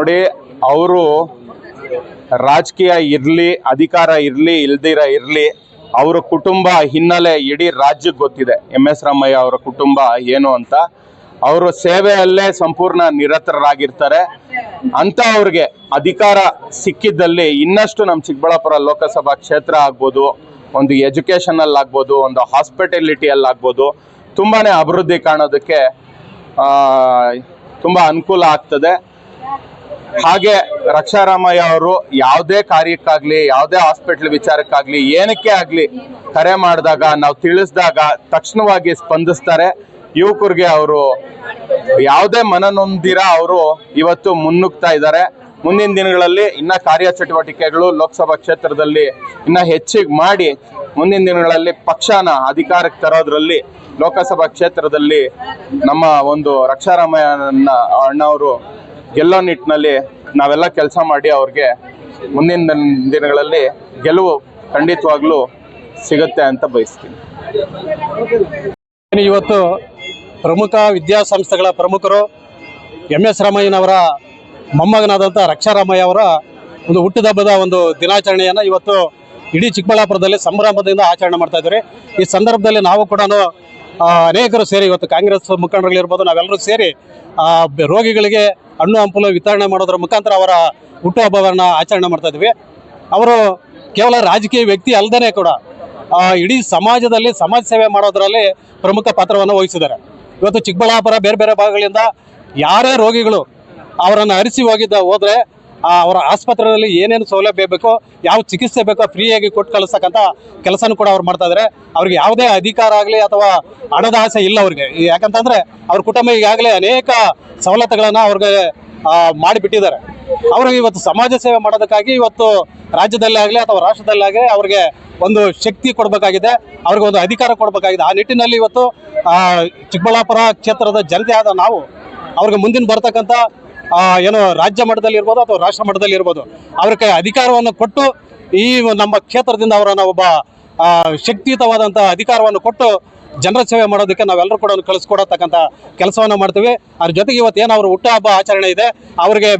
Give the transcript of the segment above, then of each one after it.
ನೋಡಿ, ಅವರು ರಾಜಕೀಯ ಇರಲಿ, ಅಧಿಕಾರ ಇರಲಿ, ಇಲ್ದಿರ ಇರಲಿ, ಅವರ ಕುಟುಂಬ ಹಿನ್ನೆಲೆ ಇಡೀ ರಾಜ್ಯಕ್ಕೆ ಗೊತ್ತಿದೆ. ಎಂ ಎಸ್ ರಾಮಯ್ಯ ಅವರ ಕುಟುಂಬ ಏನು ಅಂತ. ಅವರು ಸೇವೆಯಲ್ಲೇ ಸಂಪೂರ್ಣ ನಿರತರಾಗಿರ್ತಾರೆ. ಅಂತ ಅವ್ರಿಗೆ ಅಧಿಕಾರ ಸಿಕ್ಕಿದ್ದಲ್ಲಿ ಇನ್ನಷ್ಟು ನಮ್ಮ ಚಿಕ್ಕಬಳ್ಳಾಪುರ ಲೋಕಸಭಾ ಕ್ಷೇತ್ರ ಆಗ್ಬೋದು, ಒಂದು ಎಜುಕೇಷನಲ್ಲಿ ಆಗ್ಬೋದು, ಒಂದು ಹಾಸ್ಪಿಟಲಿಟಿಯಲ್ಲಿ ಆಗ್ಬೋದು ತುಂಬಾನೇ ಅಭಿವೃದ್ಧಿ ಕಾಣೋದಕ್ಕೆ ತುಂಬಾ ಅನುಕೂಲ ಆಗ್ತದೆ. ಹಾಗೆ ರಕ್ಷಾರಾಮಯ್ಯ ಅವರು ಯಾವುದೇ ಕಾರ್ಯಕ್ಕಾಗ್ಲಿ, ಯಾವುದೇ ಹಾಸ್ಪಿಟಲ್ ವಿಚಾರಕ್ಕಾಗ್ಲಿ, ಏನಕ್ಕೆ ಆಗ್ಲಿ ಕರೆ ಮಾಡಿದಾಗ, ನಾವು ತಿಳಿಸಿದಾಗ ತಕ್ಷಣವಾಗಿ ಸ್ಪಂದಿಸ್ತಾರೆ. ಯುವಕರಿಗೆ ಅವರು ಯಾವುದೇ ಮನನೊಂದಿರ ಅವರು ಇವತ್ತು ಮುನ್ನುಗ್ತಾ ಇದ್ದಾರೆ. ಮುಂದಿನ ದಿನಗಳಲ್ಲಿ ಇನ್ನ ಕಾರ್ಯಚಟುವಟಿಕೆಗಳು ಲೋಕಸಭಾ ಕ್ಷೇತ್ರದಲ್ಲಿ ಇನ್ನ ಹೆಚ್ಚಿಗೆ ಮಾಡಿ ಮುಂದಿನ ದಿನಗಳಲ್ಲಿ ಪಕ್ಷನ ಅಧಿಕಾರಕ್ಕೆ ತರೋದ್ರಲ್ಲಿ ಲೋಕಸಭಾ ಕ್ಷೇತ್ರದಲ್ಲಿ ನಮ್ಮ ಒಂದು ರಕ್ಷಾರಾಮಯ್ಯ ಅಣ್ಣವರು ಗೆಲ್ಲೋ ನಿಟ್ಟಿನಲ್ಲಿ ನಾವೆಲ್ಲ ಕೆಲಸ ಮಾಡಿ ಅವ್ರಿಗೆ ಮುಂದಿನ ದಿನ- ದಿನಗಳಲ್ಲಿ ಗೆಲುವು ಖಂಡಿತವಾಗ್ಲೂ ಸಿಗುತ್ತೆ ಅಂತ ಬಯಸ್ತೀನಿ. ಇವತ್ತು ಪ್ರಮುಖ ವಿದ್ಯಾಸಂಸ್ಥೆಗಳ ಪ್ರಮುಖರು ಎಂ ಎಸ್ ರಾಮಯ್ಯನವರ ಮೊಮ್ಮಗನಾದಂಥ ರಕ್ಷಾರಾಮಯ್ಯ ಅವರ ಒಂದು ಹುಟ್ಟುಹಬ್ಬದ ಒಂದು ದಿನಾಚರಣೆಯನ್ನು ಇವತ್ತು ಇಡೀ ಚಿಕ್ಕಬಳ್ಳಾಪುರದಲ್ಲಿ ಸಂಭ್ರಮದಿಂದ ಆಚರಣೆ ಮಾಡ್ತಾ ಇದ್ದಾರೆ. ಈ ಸಂದರ್ಭದಲ್ಲಿ ನಾವು ಕೂಡ ಅನೇಕರು ಸೇರಿ ಇವತ್ತು ಕಾಂಗ್ರೆಸ್ ಮುಖಂಡರುಗಳಿರ್ಬೋದು, ನಾವೆಲ್ಲರೂ ಸೇರಿ ರೋಗಿಗಳಿಗೆ ಹಣ್ಣು ಹಂಪಲು ವಿತರಣೆ ಮಾಡೋದ್ರ ಮುಖಾಂತರ ಅವರ ಹುಟ್ಟುಹಬ್ಬವನ್ನು ಆಚರಣೆ ಮಾಡ್ತಾ ಇದ್ವಿ. ಅವರು ಕೇವಲ ರಾಜಕೀಯ ವ್ಯಕ್ತಿ ಅಲ್ಲದೇ ಕೂಡ ಇಡೀ ಸಮಾಜದಲ್ಲಿ ಸಮಾಜ ಸೇವೆ ಮಾಡೋದರಲ್ಲಿ ಪ್ರಮುಖ ಪಾತ್ರವನ್ನು ವಹಿಸಿದ್ದಾರೆ. ಇವತ್ತು ಚಿಕ್ಕಬಳ್ಳಾಪುರ ಬೇರೆ ಬೇರೆ ಭಾಗಗಳಿಂದ ಯಾರೇ ರೋಗಿಗಳು ಅವರನ್ನು ಅರಿಸಿ ಹೋಗಿದ್ದ ಹೋದ್ರೆ ಅವರ ಆಸ್ಪತ್ರೆಯಲ್ಲಿ ಏನೇನು ಸೌಲಭ್ಯ ಬೇಕೋ, ಯಾವ ಚಿಕಿತ್ಸೆ ಬೇಕೋ ಫ್ರೀಯಾಗಿ ಕೊಟ್ಟು ಕಳಿಸ್ತಕ್ಕಂಥ ಕೆಲಸನೂ ಕೂಡ ಅವ್ರು ಮಾಡ್ತಾ ಇದ್ದಾರೆ ಅವ್ರಿಗೆ ಯಾವುದೇ ಅಧಿಕಾರ ಆಗಲಿ ಅಥವಾ ಹಣದ ಆಸೆ ಇಲ್ಲ ಅವ್ರಿಗೆ. ಯಾಕಂತಂದರೆ ಅವ್ರ ಕುಟುಂಬ ಈಗಾಗಲೇ ಅನೇಕ ಸವಲತ್ತುಗಳನ್ನು ಅವ್ರಿಗೆ ಮಾಡಿಬಿಟ್ಟಿದ್ದಾರೆ. ಅವರು ಇವತ್ತು ಸಮಾಜ ಸೇವೆ ಮಾಡೋದಕ್ಕಾಗಿ ಇವತ್ತು ರಾಜ್ಯದಲ್ಲೇ ಆಗಲಿ ಅಥವಾ ರಾಷ್ಟ್ರದಲ್ಲಾಗಲಿ ಅವ್ರಿಗೆ ಒಂದು ಶಕ್ತಿ ಕೊಡಬೇಕಾಗಿದೆ, ಅವ್ರಿಗೆ ಒಂದು ಅಧಿಕಾರ ಕೊಡಬೇಕಾಗಿದೆ. ಆ ನಿಟ್ಟಿನಲ್ಲಿ ಇವತ್ತು ಚಿಕ್ಕಬಳ್ಳಾಪುರ ಕ್ಷೇತ್ರದ ಜನತೆ ಆದ ನಾವು, ಅವ್ರಿಗೆ ಮುಂದಿನ ಬರ್ತಕ್ಕಂಥ ಏನು ರಾಜ್ಯ ಮಟ್ಟದಲ್ಲಿ ಇರ್ಬೋದು ಅಥವಾ ರಾಷ್ಟ್ರ ಮಟ್ಟದಲ್ಲಿ ಇರ್ಬೋದು ಅವ್ರಿಗೆ ಅಧಿಕಾರವನ್ನು ಕೊಟ್ಟು ಈ ನಮ್ಮ ಕ್ಷೇತ್ರದಿಂದ ಅವರನ್ನು ಒಬ್ಬ ಶಕ್ತಿಯುತವಾದಂಥ ಅಧಿಕಾರವನ್ನು ಕೊಟ್ಟು ಜನರ ಸೇವೆ ಮಾಡೋದಕ್ಕೆ ನಾವೆಲ್ಲರೂ ಕೂಡ ಕಳಿಸ್ಕೊಡತಕ್ಕಂಥ ಕೆಲಸವನ್ನು ಮಾಡ್ತೀವಿ. ಅದ್ರ ಜೊತೆಗೆ ಇವತ್ತು ಏನು ಅವ್ರ ಹುಟ್ಟುಹಬ್ಬ ಆಚರಣೆ ಇದೆ, ಅವ್ರಿಗೆ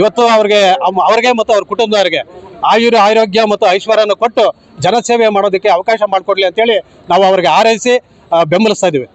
ಇವತ್ತು ಅವ್ರಿಗೆ ಅವ್ರಿಗೆ ಮತ್ತು ಅವ್ರ ಕುಟುಂಬದವರಿಗೆ ಆಯುರ್, ಆರೋಗ್ಯ ಮತ್ತು ಐಶ್ವರ್ಯನ ಕೊಟ್ಟು ಜನಸೇವೆ ಮಾಡೋದಕ್ಕೆ ಅವಕಾಶ ಮಾಡಿಕೊಡ್ಲಿ ಅಂತೇಳಿ ನಾವು ಅವ್ರಿಗೆ ಆರೈಸಿ ಬೆಂಬಲಿಸ್ತಾ ಇದ್ದೀವಿ.